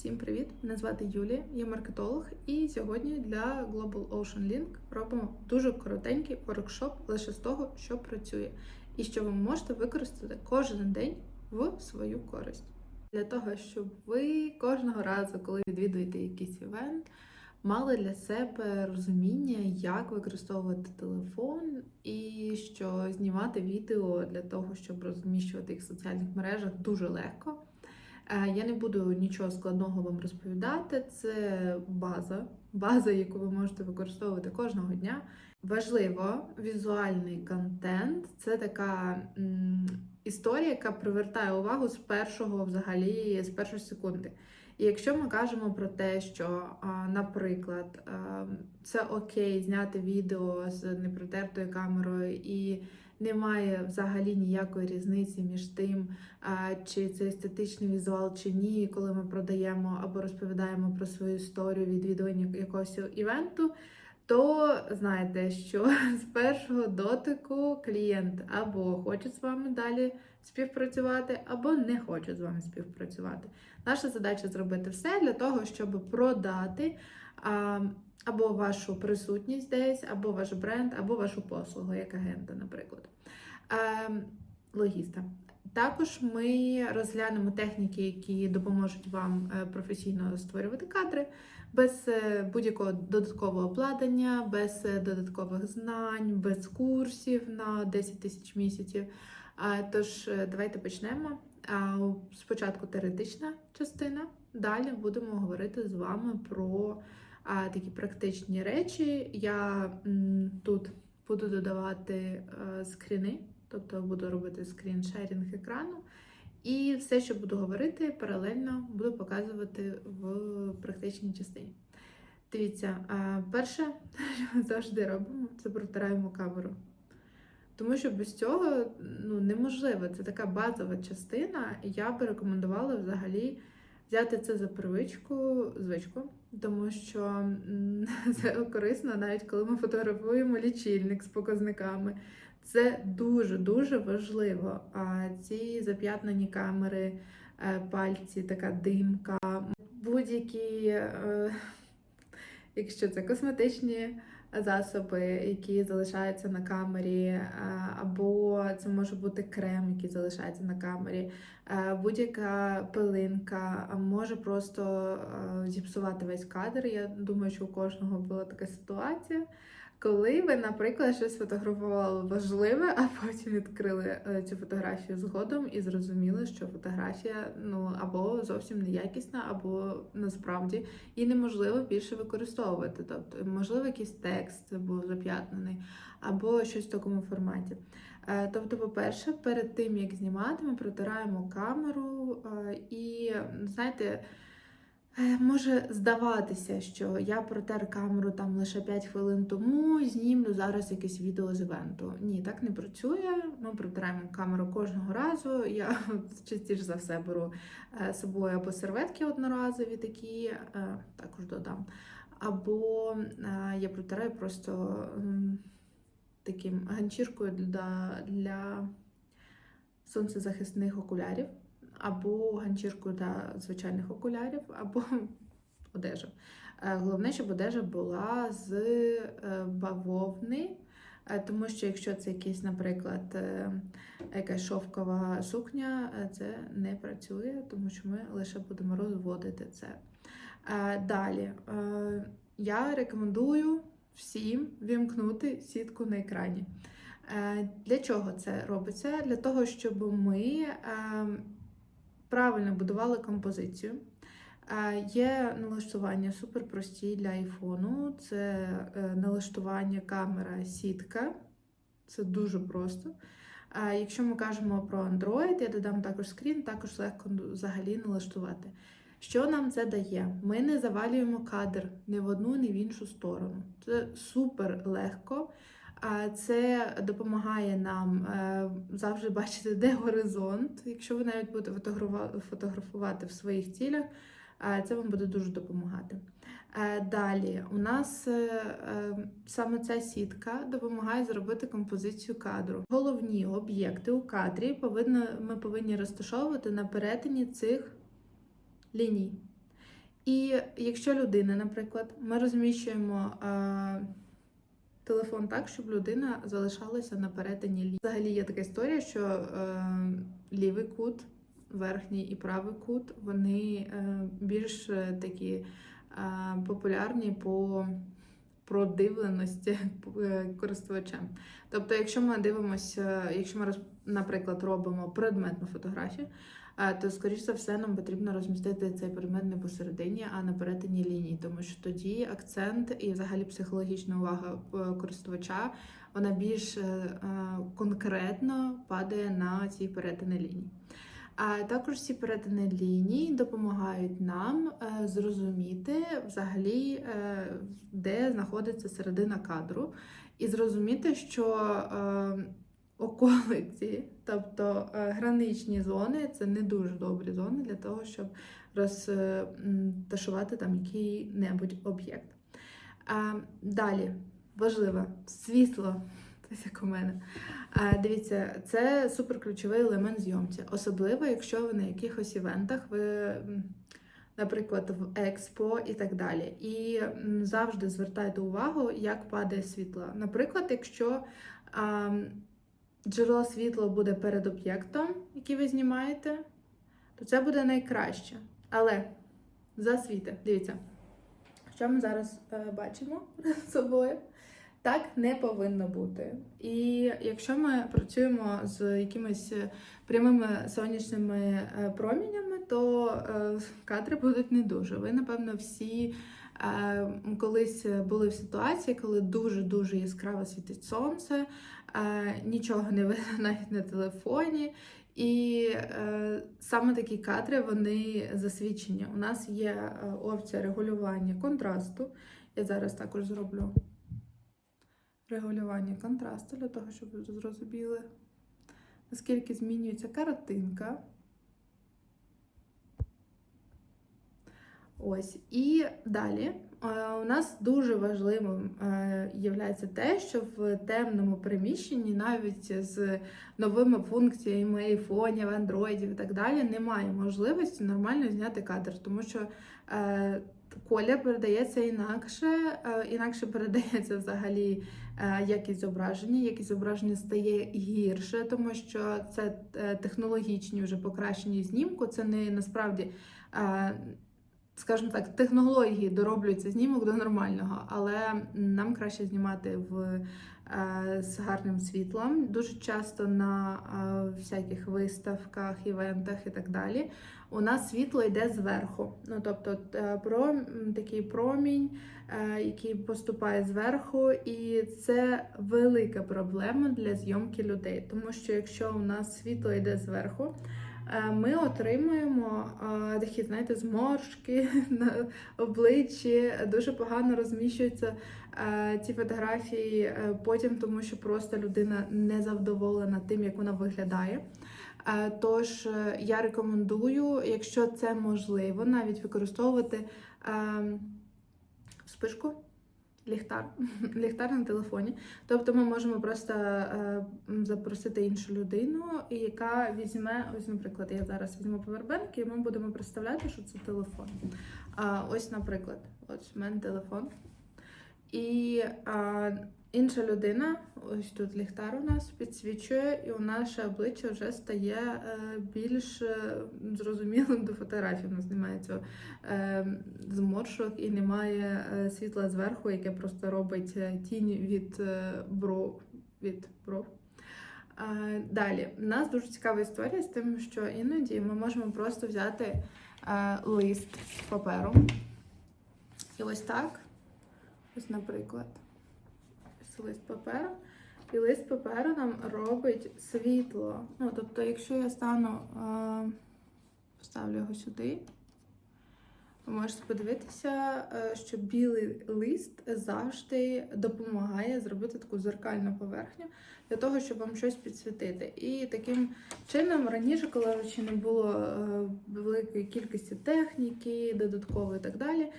Всім привіт! Мене звати Юлія, я маркетолог, і сьогодні для Global Ocean Link робимо дуже коротенький воркшоп лише з того, що працює, і що ви можете використати кожен день в свою користь. Для того, щоб ви кожного разу, коли відвідуєте якийсь івент, мали для себе розуміння, як використовувати телефон, і що знімати відео для того, щоб розміщувати їх в соціальних мережах, дуже легко. Е, Я не буду нічого складного вам розповідати. Це база, база, яку ви можете використовувати кожного дня. Важливо, візуальний контент це така м, історія, яка привертає увагу з першого, взагалі, з першої секунди. І якщо ми кажемо про те, що, наприклад, це окей зняти відео з непротертою камерою і немає взагалі ніякої різниці між тим, чи це естетичний візуал, чи ні, коли ми продаємо або розповідаємо про свою історію відвідування якогось івенту, то знаєте, що з першого дотику клієнт або хоче з вами далі співпрацювати, або не хоче з вами співпрацювати. Наша задача зробити все для того, щоб продати або вашу присутність десь, або ваш бренд, або вашу послугу як агента, наприклад. Логіста. Також ми розглянемо техніки, які допоможуть вам е, професійно створювати кадри без е, будь-якого додаткового обладнання, без е, додаткових знань, без курсів на 10 тисяч місяців. Тож, е, давайте почнемо. Спочатку теоретична частина, далі будемо говорити з вами про такі практичні речі. Я тут буду додавати е, скріни, тобто буду робити скріншерінг екрану. І все, що буду говорити, паралельно буду показувати в практичній частині. Дивіться, перше, що ми завжди робимо, це протираємо камеру. Тому що без цього ну, неможливо. Це така базова частина. і Я би рекомендувала взагалі взяти це за привичку, звичку, тому що це корисно навіть коли ми фотографуємо лічильник з показниками. Це дуже-дуже важливо. А ці зап'ятнані камери, е, пальці, така димка, будь-які, е, якщо це косметичні засоби, які залишаються на камері, е, або це може бути крем, який залишається на камері, е, будь-яка пилинка може просто е, зіпсувати весь кадр. Я думаю, що у кожного була така ситуація. Коли ви, наприклад, щось фотографували важливе, а потім відкрили е, цю фотографію згодом і зрозуміли, що фотографія ну або зовсім неякісна, або насправді і неможливо більше використовувати. Тобто, можливо, якийсь текст був зап'ятнений, або щось в такому форматі. Е, Тобто, по-перше, перед тим як знімати, ми протираємо камеру е, і знаєте. Е, Може здаватися, що я протер камеру там лише 5 хвилин тому, знімлю зараз якесь відео з івенту. Ні, так не працює. Ми протираємо камеру кожного разу. Я частіше за все беру е, з собою або серветки одноразові такі, е, також додам. Або я протираю просто таким ганчіркою для, для сонцезахисних окулярів або ганчірку для звичайних окулярів, або одежа. Е, Головне, щоб одежа була з е, бавовни, е, тому що якщо це якийсь, наприклад, якась шовкова сукня, це не працює, тому що ми лише будемо розводити це. Далі я рекомендую всім вімкнути сітку на екрані. Для чого це робиться? Для того, щоб ми ем, правильно будували композицію. Е, Є налаштування суперпрості для айфону. Це е, налаштування камера сітка. Це дуже просто. А якщо ми кажемо про Android, я додам також скрін, також легко взагалі налаштувати. Що нам це дає? Ми не завалюємо кадр ні в одну, ні в іншу сторону. Це супер легко. Це допомагає нам е, завжди бачити, де горизонт. Якщо ви навіть будете фотографувати в своїх цілях, е, це вам буде дуже допомагати. Е, Далі у нас саме ця сітка допомагає зробити композицію кадру. Головні об'єкти у кадрі повинно, ми повинні розташовувати на перетині цих ліній. І якщо людина, наприклад, ми розміщуємо телефон так, щоб людина залишалася на перетині лінії. Взагалі є така історія, що е, лівий кут, верхній і правий кут, вони е, більш е, такі е, популярні по продивленості е, користувачам. Тобто, якщо ми дивимося, якщо ми, наприклад, робимо предметну фотографію, е, то, скоріш за все, нам потрібно розмістити цей предмет не посередині, а на перетині лінії, тому що тоді акцент і взагалі психологічна увага е, користувача вона більш е, е, конкретно падає на ці перетини ліній. А також ці перетини ліній допомагають нам зрозуміти взагалі, де знаходиться середина кадру, і зрозуміти, що околиці, тобто е, граничні зони, це не дуже добрі зони для того, щоб розташувати там який-небудь об'єкт. Далі, важливо, світло. Як у мене. А, Дивіться, це суперключовий елемент зйомці. Особливо, якщо ви на якихось івентах, ви, наприклад, в експо і так далі. І завжди звертайте увагу, як падає світло. Наприклад, якщо а, джерело світла буде перед об'єктом, який ви знімаєте, то це буде найкраще. Але засвіти, дивіться, що ми зараз е, бачимо перед собою. Так не повинно бути. І якщо ми працюємо з якимись е, прямими сонячними е, промінями, то е, кадри будуть не дуже. Ви, напевно, всі колись були в ситуації, коли дуже-дуже яскраво світить сонце, нічого не видно навіть на телефоні. І е, саме такі кадри вони засвідчені. У нас є е, опція регулювання контрасту. Я зараз також зроблю регулювання контрасту для того, щоб ви зрозуміли, наскільки змінюється картинка. Ось, і далі е, у нас дуже важливим е, є те, що в темному приміщенні, навіть з новими функціями айфонів, андроїдів і так далі, немає можливості нормально зняти кадр, тому що е, колір передається інакше, е, інакше передається взагалі якість зображення. Якість зображення стає гірше, тому що це технологічні вже покращені знімку. Це не насправді. Скажімо так, технології дороблюються знімок до нормального, але нам краще знімати в, е, з гарним світлом. Дуже часто на е, всяких виставках, івентах і так далі. У нас світло йде зверху. Ну тобто е, про, такий промінь, який поступає зверху, і це велика проблема для зйомки людей. Тому що якщо у нас світло йде зверху, ми отримуємо е, такі, знаєте, зморшки на обличчі, дуже погано розміщуються е, ці фотографії е, потім, тому що просто людина не задоволена тим, як вона виглядає. Е, Тож е, я рекомендую, якщо це можливо, навіть використовувати е, спишку. Ліхтар, ліхтар на телефоні. Тобто ми можемо просто е, запросити іншу людину, яка візьме, ось, наприклад, я зараз візьму повербенк, і ми будемо представляти, що це телефон. А, ось, наприклад, ось в мене телефон. І а, інша людина, ось тут ліхтар у нас підсвічує, і у наше обличчя вже стає е, більш е, зрозумілим до фотографії. У нас немає цього зморшок і немає е, світла зверху, яке просто робить тінь від бров. Від бров. Далі, у нас дуже цікава історія з тим, що іноді ми можемо просто взяти лист паперу. І ось так. Ось, наприклад, лист паперу. І лист паперу нам робить світло. Ну, тобто, якщо я стану, е, поставлю його сюди, ви можете подивитися, е, що білий лист завжди допомагає зробити таку зеркальну поверхню для того, щоб вам щось підсвітити. І таким чином, раніше, коли ще не було е, великої кількості техніки, додаткової і так далі,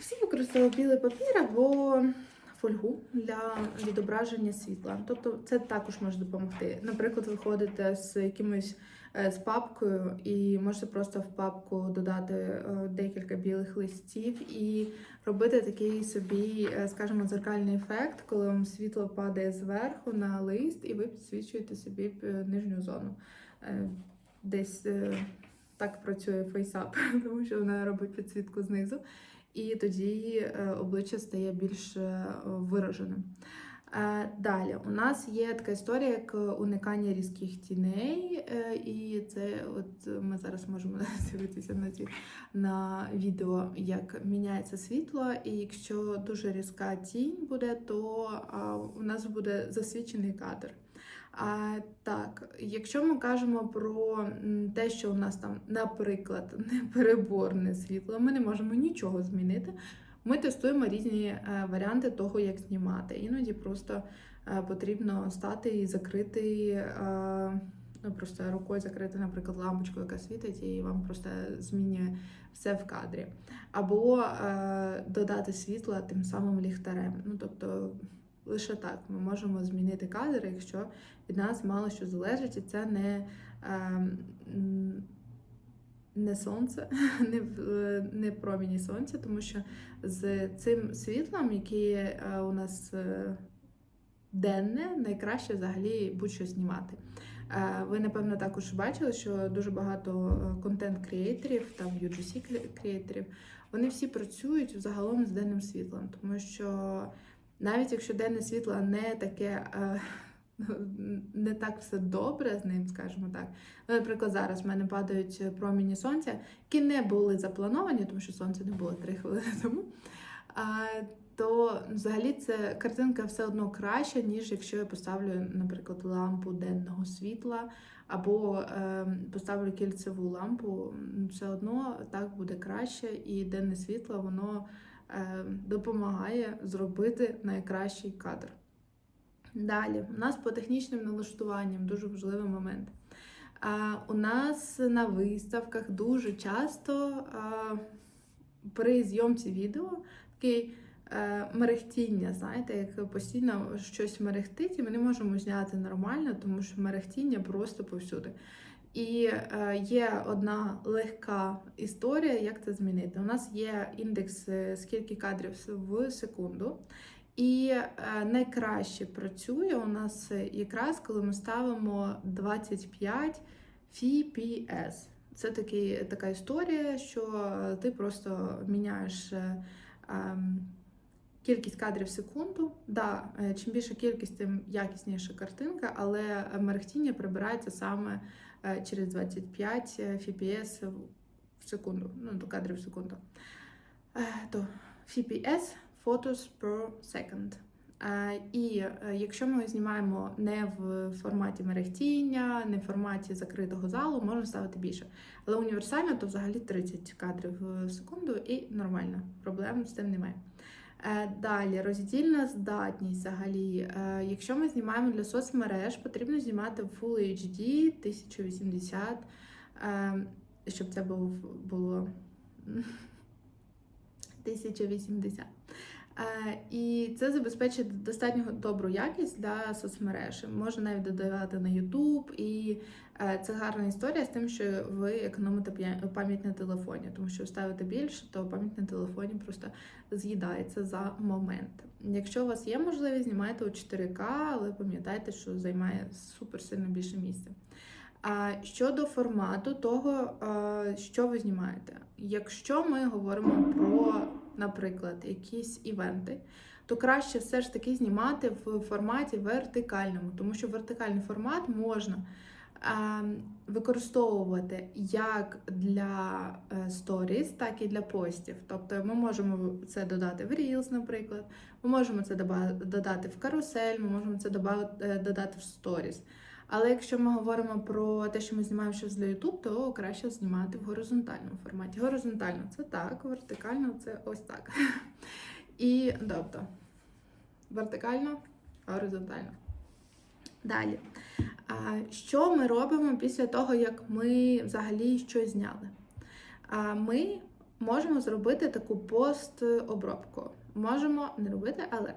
всі використовували білий папір або фольгу для відображення світла. Тобто це також може допомогти. Наприклад, ви ходите з якимось е, з папкою, і можете просто в папку додати е, декілька білих листів і робити такий собі, е, скажімо, дзеркальний ефект, коли вам світло падає зверху на лист, і ви підсвічуєте собі нижню зону. Десь так працює FaceApp, тому що вона робить підсвітку знизу, і тоді е, обличчя стає більш е, вираженим. Е, Далі у нас є така історія, як уникання різких тіней, і це от ми зараз можемо дивитися на ці на відео, як міняється світло. І якщо дуже різка тінь буде, то у нас буде засвічений кадр. А, так, якщо ми кажемо про те, що у нас там, наприклад, непереборне світло, ми не можемо нічого змінити. Ми тестуємо різні е, варіанти того, як знімати. Іноді просто е, потрібно стати і закрити, е, ну просто рукою закрити, наприклад, лампочку, яка світить, і вам просто змінює все в кадрі. Або додати світла тим самим ліхтарем. Ну тобто. Лише так ми можемо змінити кадр, якщо від нас мало що залежить, і це не, е, не сонце, не, в- не проміні сонця, тому що з цим світлом, яке е, у нас е, денне, найкраще взагалі будь-що знімати. Е, Ви, напевно, також бачили, що дуже багато е, контент-креаторів, там UGC-креаторів, вони всі працюють взагалом з денним світлом, тому що навіть якщо денне світло не таке. е, Не так все добре з ним, скажімо так. Ну, наприклад, зараз в мене падають проміні сонця, які не були заплановані, тому що сонця не було три хвилини тому. То взагалі це картинка все одно краща, ніж якщо я поставлю, наприклад, лампу денного світла, або е, поставлю кільцеву лампу, все одно так буде краще, і денне світло воно допомагає зробити найкращий кадр. Далі, у нас по технічним налаштуванням дуже важливий момент. А, у нас на виставках дуже часто а, при зйомці відео такий е, мерехтіння, знаєте, як постійно щось мерехтить, і ми не можемо зняти нормально, тому що мерехтіння просто повсюди. І е, є одна легка історія, як це змінити. У нас є індекс, е, скільки кадрів в секунду. І е, найкраще працює у нас якраз коли ми ставимо 25 FPS. Це такий, така історія, що ти просто міняєш ем, кількість кадрів в секунду. Да, е, чим більша кількість, тим якісніша картинка, але мерехтіння прибирається саме е, через 25 FPS в секунду, ну, до кадрів в секунду. Е, То FPS photos per second. Е, І е, якщо ми знімаємо не в форматі мерехтіння, не в форматі закритого залу, можна ставити більше. Але універсально то взагалі 30 кадрів в секунду і нормально, проблем з цим немає. Е, Далі роздільна здатність взагалі. Е, Якщо ми знімаємо для соцмереж, потрібно знімати Full HD 1080, е, щоб це було 1080. Е, І це забезпечить достатньо добру якість для соцмереж. Можна навіть додавати на YouTube, і це гарна історія з тим, що ви економите пам'ять на телефоні, тому що ставите більше, то пам'ять на телефоні просто з'їдається за момент. Якщо у вас є можливість, знімайте у 4К, але пам'ятайте, що займає супер сильно більше місця. А щодо формату того, е, що ви знімаєте, якщо ми говоримо про, наприклад, якісь івенти, то краще все ж таки знімати в форматі вертикальному, тому що вертикальний формат можна е, використовувати як для е, сторіс, так і для постів. Тобто ми можемо це додати в Reels, наприклад, ми можемо це додати в карусель, ми можемо це е, додати в сторіс. Але якщо ми говоримо про те, що ми знімаємо щось для YouTube, то краще знімати в горизонтальному форматі. Горизонтально це так, вертикально це ось так. І тобто вертикально, горизонтально. Далі. Що ми робимо після того, як ми взагалі щось зняли? Ми можемо зробити таку постобробку. Можемо не робити, але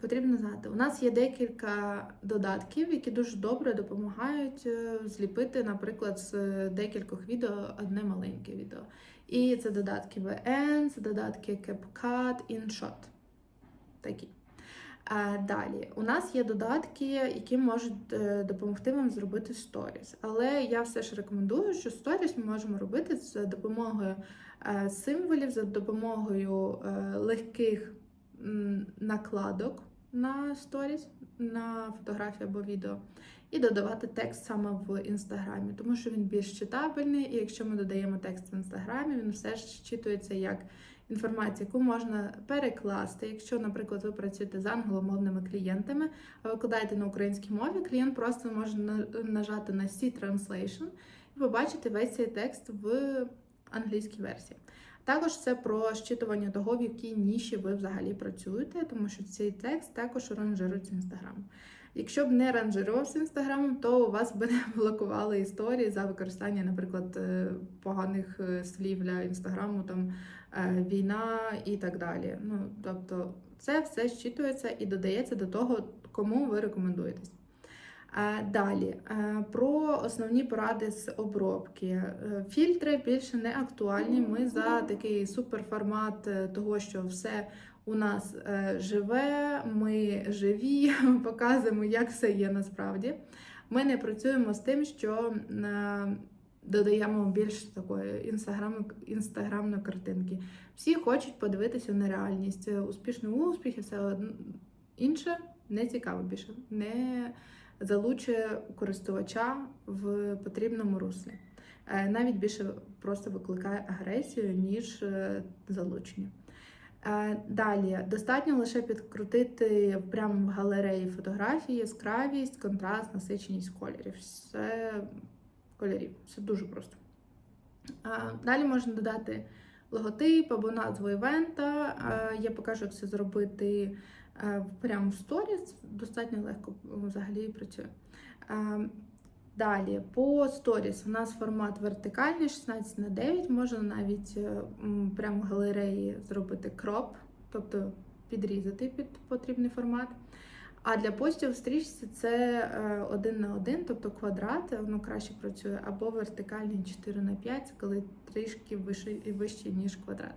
Потрібно знати, у нас є декілька додатків, які дуже добре допомагають е, зліпити, наприклад, з декількох відео одне маленьке відео. І це додатки VN, це додатки CapCut, InShot. Такі. Далі, у нас є додатки, які можуть е, допомогти вам зробити сторіс. Але я все ж рекомендую, що сторіс ми можемо робити за допомогою е, символів, за допомогою е, легких накладок на сторіс, на фотографію або відео, і додавати текст саме в інстаграмі, тому що він більш читабельний, і якщо ми додаємо текст в інстаграмі, він все ж читується як інформація, яку можна перекласти. Якщо, наприклад, ви працюєте з англомовними клієнтами, а викладаєте на українській мові, клієнт просто може нажати на C Translation і побачити весь цей текст в англійській версії. Також це про щитування того, в якій ніші ви взагалі працюєте, тому що цей текст також ранжирується інстаграмом. Якщо б не ранжирувався інстаграмом, то у вас би не блокували історії за використання, наприклад, е, поганих е, слів для інстаграму, там е, війна і так далі. Ну тобто, це все щитується і додається до того, кому ви рекомендуєтесь. Далі про основні поради з обробки. Фільтри більше не актуальні. Ми за такий суперформат того, що все у нас е, живе, ми живі, показуємо, як все є насправді. Ми не працюємо з тим, що е, додаємо більш такої інстаграмної інстаграмної картинки. Всі хочуть подивитися на реальність, Е, успішний успіх і все інше не цікаво більше. Не залучує користувача в потрібному руслі. Навіть більше просто викликає агресію, ніж залучення. Е, Далі достатньо лише підкрутити прямо в галереї фотографії яскравість, контраст, насиченість кольорів. Все кольорів, все дуже просто. Е, Далі можна додати логотип або назву івента. Е, Я покажу, як це зробити прямо в сторіс. Достатньо легко взагалі працює. Далі по сторіс у нас формат вертикальний 16 на 9. Можна навіть е, прямо в галереї зробити кроп, тобто підрізати під потрібний формат. А для постів в стрічці це е, 1 на 1, тобто квадрат, воно краще працює, або вертикальний 4 на 5, коли трішки вище, вище ніж квадрат.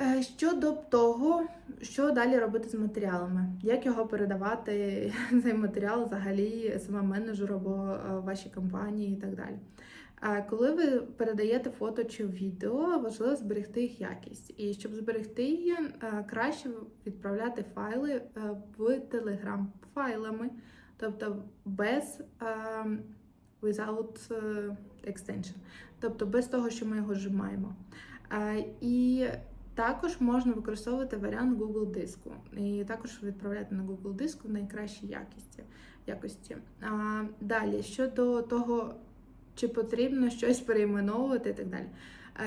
Е, Щодо того, що далі робити з матеріалами, як його передавати цей матеріал взагалі саме менеджеру або е, вашій компанії і так далі. Е, Коли ви передаєте фото чи відео, важливо зберегти їх якість. І щоб зберегти її, краще відправляти файли в Telegram файлами, тобто без without extension, тобто без того, що ми його зжимаємо. Е, І також можна використовувати варіант Google диску і також відправляти на Google диску в найкращій якості. якості. А, далі, щодо того, чи потрібно щось перейменовувати і так далі.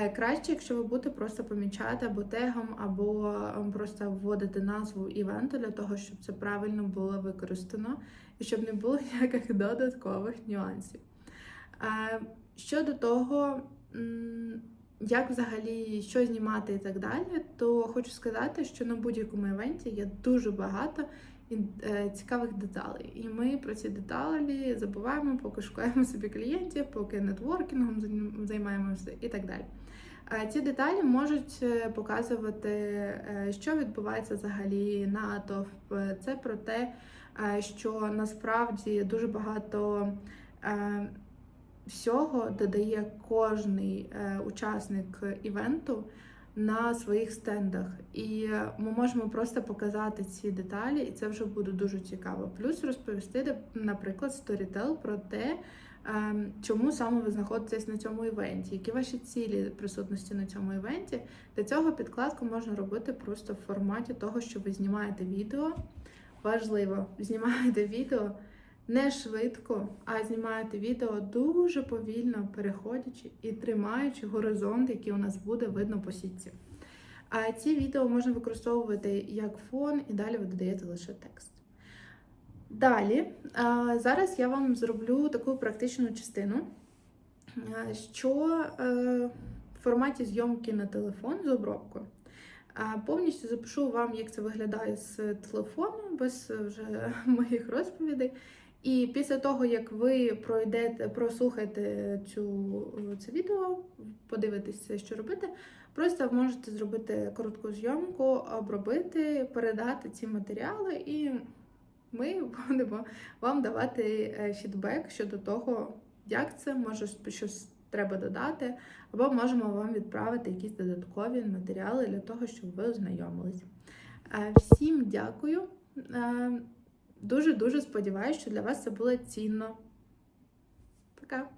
Е, Краще, якщо ви будете просто помічати або тегом, або ем, просто вводити назву івенту для того, щоб це правильно було використано і щоб не було ніяких додаткових нюансів. Е, Щодо того, як взагалі що знімати і так далі, то хочу сказати, що на будь-якому івенті є дуже багато е, цікавих деталей. І ми про ці деталі забуваємо, поки шукаємо собі клієнтів, поки нетворкінгом займ- займаємося і так далі. Е, Ці деталі можуть е, показувати, що відбувається взагалі натовп. Це про те, що насправді дуже багато всього додає кожний е, учасник івенту на своїх стендах. І ми можемо просто показати ці деталі, і це вже буде дуже цікаво. Плюс розповісти, наприклад, сторітел про те, е, чому саме ви знаходитесь на цьому івенті, які ваші цілі присутності на цьому івенті. Для цього підкладку можна робити просто в форматі того, що ви знімаєте відео. Важливо, знімаєте відео не швидко, а знімаєте відео дуже повільно переходячи і тримаючи горизонт, який у нас буде видно по сітці. А ці відео можна використовувати як фон, і далі ви додаєте лише текст. Далі, зараз я вам зроблю таку практичну частину, що е, в форматі зйомки на телефон з обробкою. Повністю запишу вам, як це виглядає з телефону, без вже моїх розповідей. І після того, як ви пройдете, прослухаєте цю, це відео, подивитесь, що робити, просто можете зробити коротку зйомку, обробити, передати ці матеріали, і ми будемо вам давати е, фідбек щодо того, як це, може щось треба додати, або можемо вам відправити якісь додаткові матеріали для того, щоб ви ознайомились. Е, Всім дякую. Дуже-дуже сподіваюся, що для вас це було цінно. Пока!